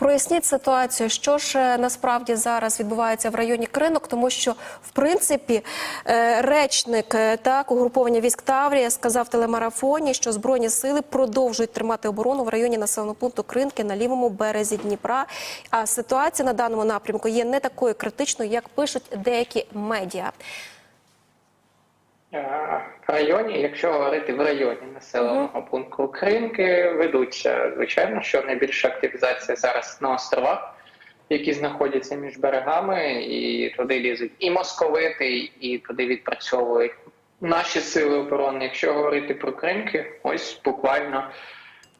Проясніть ситуацію, що ж е, насправді зараз відбувається в районі Кринок, тому що в принципі е, речник е, так угруповання військ Таврія сказав в телемарафоні, що збройні сили продовжують тримати оборону в районі населеного пункту Кринки на лівому березі Дніпра. А ситуація на даному напрямку є не такою критичною, як пишуть деякі медіа. В районі, якщо говорити в районі населеного пункту Кринки, ведуться звичайно, що найбільша активізація зараз на островах, які знаходяться між берегами, і туди лізуть і московити, і туди відпрацьовують наші сили оборони. Якщо говорити про Кринки, ось буквально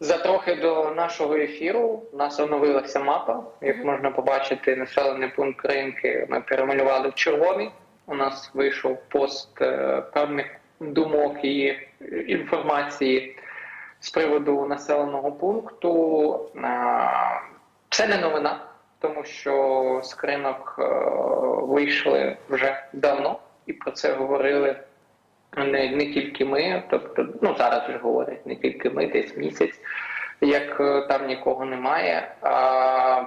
за трохи до нашого ефіру у нас оновилася мапа. Як можна побачити, населений пункт Кринки ми перемалювали в червоний. У нас вийшов пост е, певних думок і інформації з приводу населеного пункту. Е, Це не новина, тому що з кринок е, вийшли вже давно і про це говорили не, не тільки ми, тобто, ну зараз вже говорять не тільки ми, десь місяць, як там нікого немає. А,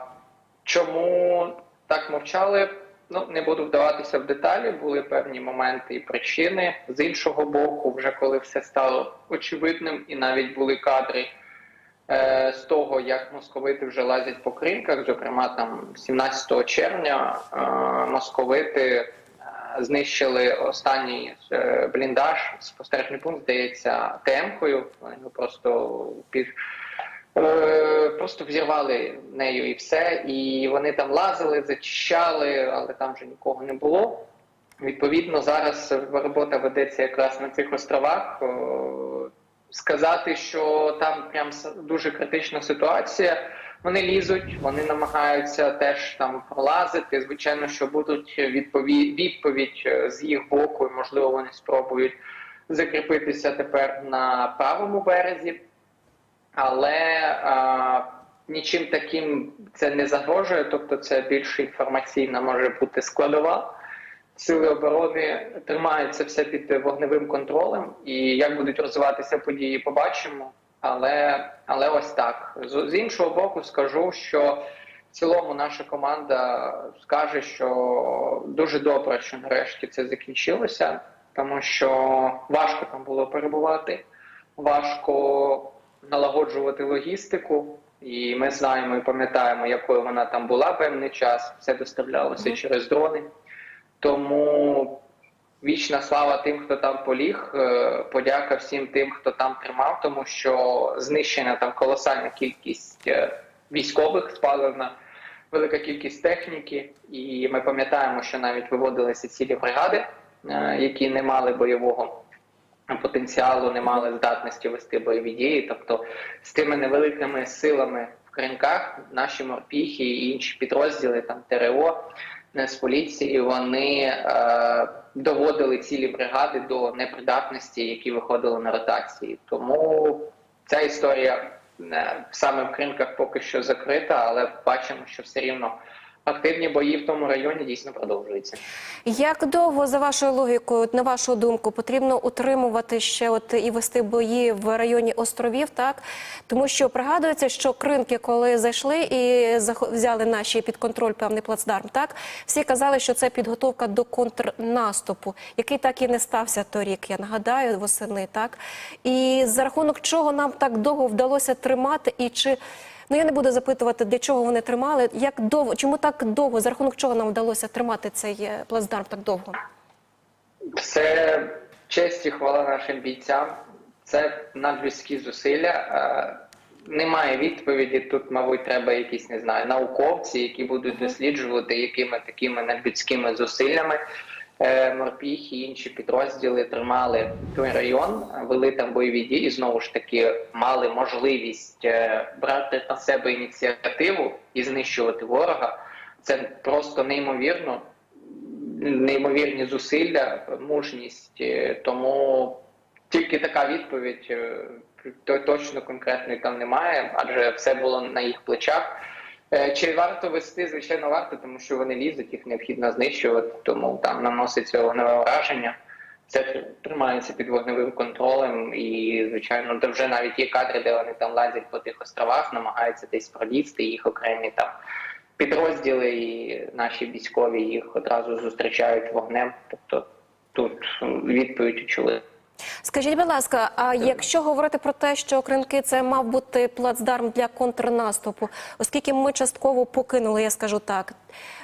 чому так мовчали? Ну, не буду вдаватися в деталі, були певні моменти і причини. З іншого боку, вже коли все стало очевидним, і навіть були кадри е, з того, як московити вже лазять по кринках. Зокрема, там 17 червня е, московити е, знищили останній бліндаж, спостережний пункт, здається, ТМ-кою. Вони просто під Просто взірвали нею і все, і вони там лазили, зачищали, але там вже нікого не було. Відповідно, зараз робота ведеться якраз на цих островах. Е, Сказати, що там прям дуже критична ситуація. Вони лізуть, вони намагаються теж там пролазити. Звичайно, що будуть відповідь, відповідь е, з їх боку, і можливо, вони спробують закріпитися тепер на правому березі але а, нічим таким це не загрожує, тобто це більш інформаційна може бути складова. Сили оборони тримаються все під вогневим контролем, і як будуть розвиватися події, побачимо. Але, але ось так. З, з іншого боку, скажу, що в цілому наша команда скаже, що дуже добре, що нарешті це закінчилося, тому що важко там було перебувати, важко налагоджувати логістику, і ми знаємо і пам'ятаємо, якою вона там була певний час. Все доставлялося через дрони. Тому вічна слава тим, хто там поліг. е, Подяка всім тим, хто там тримав, тому що знищена там колосальна кількість е, військових, спалена велика кількість техніки, і ми пам'ятаємо, що навіть виводилися цілі бригади, е, які не мали бойового потенціалу, не мали здатності вести бойові дії. Тобто з тими невеликими силами в кринках наші морпіхи і інші підрозділи, там ТРО, Нацполіції, вони е, доводили цілі бригади до непридатності, які виходили на ротації. Тому ця історія е, саме в кринках поки що закрита, але бачимо, що все рівно. Активні бої в тому районі дійсно продовжуються. Як довго, за вашою логікою, на вашу думку, потрібно утримувати ще от і вести бої в районі островів, так тому що пригадується, що кринки, коли зайшли і взяли наші під контроль певний плацдарм, так всі казали, що це підготовка до контрнаступу, який так і не стався торік. Я нагадаю, восени, так і за рахунок чого нам так довго вдалося тримати, і чи Ну я не буду запитувати, для чого вони тримали. Як довго, чому так довго, за рахунок чого нам вдалося тримати цей е, плацдарм так довго? Це честь і хвала нашим бійцям. Це надлюдські зусилля. Е, Немає відповіді. Тут, мабуть, треба якісь не знаю, науковці, які будуть досліджувати, якими такими надлюдськими зусиллями морпіхи і інші підрозділи тримали той район, вели там бойові дії. Знову ж таки, мали можливість е, брати на себе ініціативу і знищувати ворога. Це просто неймовірно неймовірні зусилля, мужність. Е, Тому тільки така відповідь е, точно конкретної там немає, адже все було на їх плечах. Е, Чи варто вести? Звичайно, варто, тому що вони лізуть, їх необхідно знищувати, тому там наноситься вогневе враження. Це тримається під вогневим контролем, і звичайно, де вже навіть є кадри, де вони там лазять по тих островах, намагаються десь пролізти їх окремі там підрозділи, і наші військові їх одразу зустрічають вогнем. Тобто тут відповідь очевидна. Скажіть, будь ласка, а якщо говорити про те, що Кринки це мав бути плацдарм для контрнаступу, оскільки ми частково покинули, я скажу так,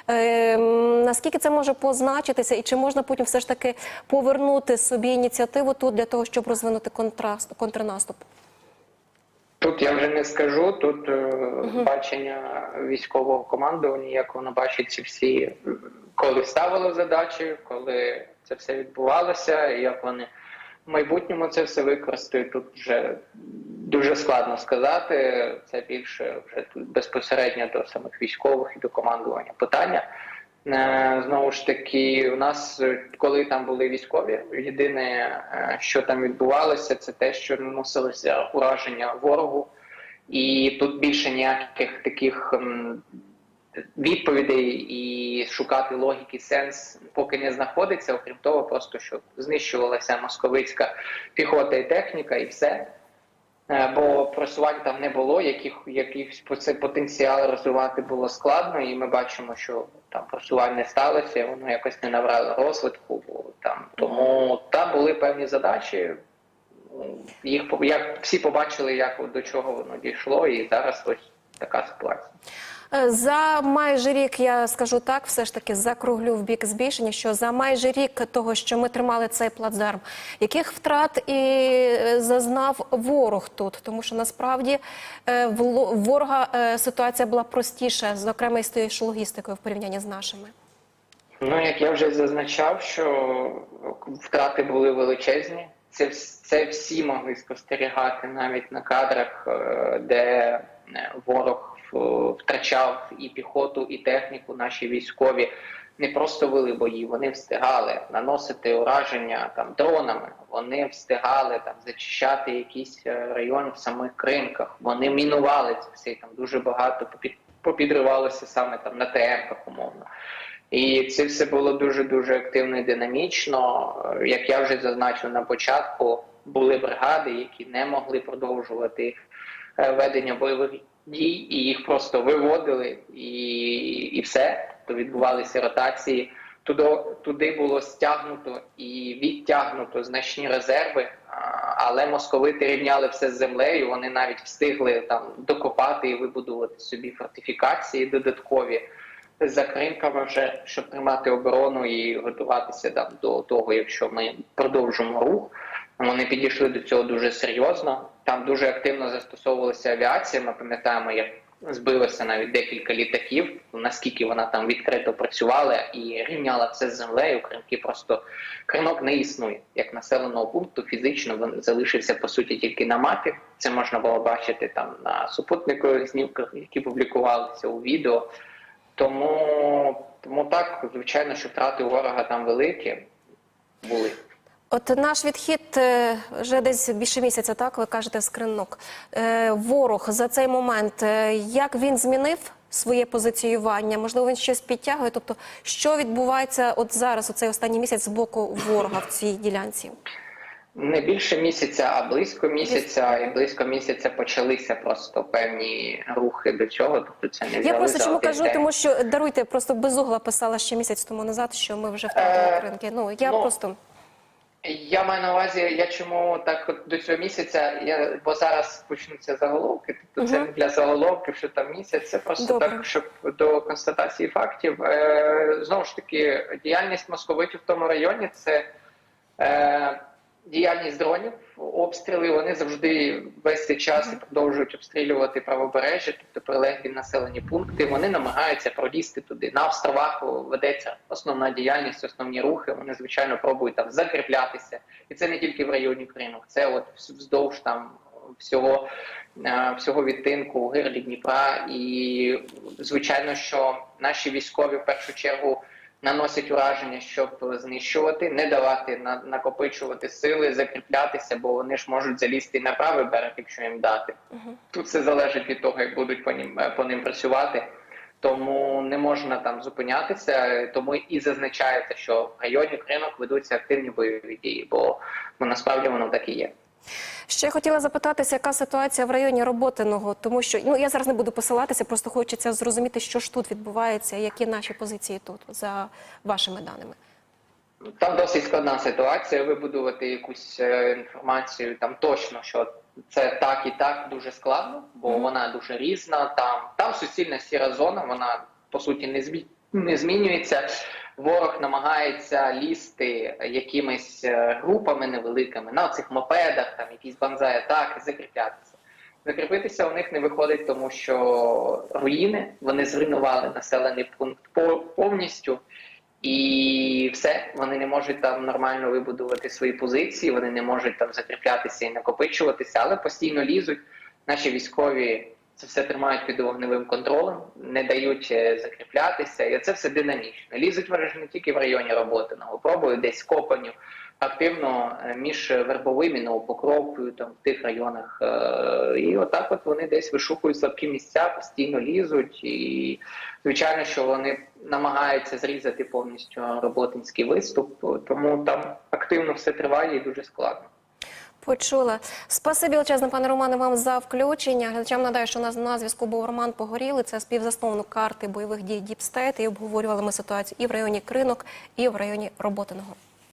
е, наскільки це може позначитися, і чи можна потім все ж таки повернути собі ініціативу тут для того, щоб розвинути контраст, контрнаступ? Тут я вже не скажу. Тут е, бачення військового командування, як воно бачить ці всі, коли ставили задачі, коли це все відбувалося, як вони майбутньому це все використають. Тут вже дуже складно сказати. Це більше вже тут безпосередньо до самих військових і до командування питання. Е, Знову ж таки, у нас, е, коли там були військові, єдине, е, що там відбувалося, це те, що наносилося ураження ворогу, і тут більше ніяких таких відповідей і шукати логіки, сенс поки не знаходиться. Окрім того, просто що знищувалася московицька піхота і техніка, і все. Е, Бо просувань там не було, яких якихось цей потенціал розвивати було складно, і ми бачимо, що там просувань не сталося, воно якось не набрало розвитку. Там тому там були певні задачі. Їх як всі побачили, як до чого воно дійшло, і зараз ось така ситуація. Е, За майже рік я скажу так, все ж таки закруглю в бік збільшення. Що за майже рік того, що ми тримали цей плацдарм, яких втрат і е, зазнав ворог тут? Тому що насправді е, в ворога ситуація була простіша, зокрема і з тією ж логістикою в порівнянні з нашими. Ну, як я вже зазначав, що втрати були величезні. Це, це всі могли спостерігати навіть на кадрах, де ворог е, втрачав і піхоту, і техніку. Наші військові не просто вели бої, вони встигали наносити ураження там дронами. Вони встигали там зачищати якісь е, райони в самих кринках. Вони мінували це все. Там дуже багато попідривалося саме там на ТМ-ках, умовно. І це все було дуже дуже активно і динамічно. Е, Як я вже зазначив на початку, були бригади, які не могли продовжувати ведення бойових дій, і їх просто виводили, і, і все. То відбувалися ротації. Туди, туди було стягнуто і відтягнуто значні резерви, але московити рівняли все з землею. Вони навіть встигли там докопати і вибудувати собі фортифікації додаткові за кринками вже, щоб тримати оборону і готуватися там до того, якщо ми продовжимо рух. Вони підійшли до цього дуже серйозно. Там дуже активно застосовувалася авіація. Ми пам'ятаємо, як збилося навіть декілька літаків. Наскільки вона там відкрито працювала і рівняла все з землею. Кринки просто кринок не існує як населеного пункту. Фізично він залишився по суті тільки на мапі. Це можна було бачити там на супутникових знімках, які публікувалися у відео. Тому, тому так, звичайно, що втрати ворога там великі були. От наш відхід е, вже десь більше місяця, так ви кажете, з кринок. Е, Ворог за цей момент, е, як він змінив своє позиціювання? Можливо, він щось підтягує? Тобто, що відбувається от зараз, у цей останній місяць з боку ворога в цій ділянці? Не більше місяця, а близько місяця, і близько місяця почалися просто певні рухи до цього. Тобто це не Я просто чому кажу, день. тому що даруйте, просто безугла писала ще місяць тому назад, що ми вже втратили Е, кринки. Ну я ну, просто Я маю на увазі, я чому так от до цього місяця, я, бо зараз почнуться заголовки, тобто це не для заголовків, що там місяць, це просто Добре. так, щоб до констатації фактів. Е, знову ж таки, діяльність московитів в тому районі це е, діяльність дронів, обстріли. Вони завжди весь цей час продовжують обстрілювати правобережжя, тобто прилеглі населені пункти. Вони намагаються пролізти туди. На островах ведеться основна діяльність, основні рухи. Вони звичайно пробують там закріплятися, і це не тільки в районі Кринок, це от вздовж там всього, е, всього відтинку гирлі Дніпра. І звичайно, що наші військові в першу чергу наносять ураження, щоб знищувати, не давати на- накопичувати сили, закріплятися, бо вони ж можуть залізти на правий берег, якщо їм дати. Тут все залежить від того, як будуть по ним по ним працювати. тому не можна там зупинятися. Тому і зазначається, що в районі кринок ведуться активні бойові дії, бо ну, насправді воно так і є. Ще хотіла запитатися, яка ситуація в районі Роботиного, тому що ну я зараз не буду посилатися, просто хочеться зрозуміти, що ж тут відбувається, які наші позиції тут за вашими даними. Там досить складна ситуація. Вибудувати якусь е, інформацію там точно, що це так і так дуже складно, бо Мгм. вона дуже різна. Там там суцільна сіра зона, вона по суті не змі... не змінюється. Ворог намагається лізти якимись е, групами невеликими на цих мопедах, там якісь банзай атаки, закріплятися. Закріпитися у них не виходить, тому що руїни вони зруйнували населений пункт по- повністю. І все, вони не можуть там нормально вибудувати свої позиції, вони не можуть там закріплятися і накопичуватися, але постійно лізуть. Наші військові це все тримають під вогневим контролем, не дають е, закріплятися, і це все динамічно. Лізуть ворожі не тільки в районі роботиного, пробують десь копаню, активно е, між вербовим і новопокровкою, там в тих районах. е, І отак от вони десь вишукують слабкі місця, постійно лізуть і. Звичайно, що вони намагаються зрізати повністю роботинський виступ, тому там активно все триває і дуже складно. Почула. Спасибі величезне, пане Романе, вам за включення. Глядачам надаю, що у нас на зв'язку був Роман Погорілий, це співзасновник карти бойових дій Діпстейт. І обговорювали ми ситуацію і в районі Кринок, і в районі Роботиного.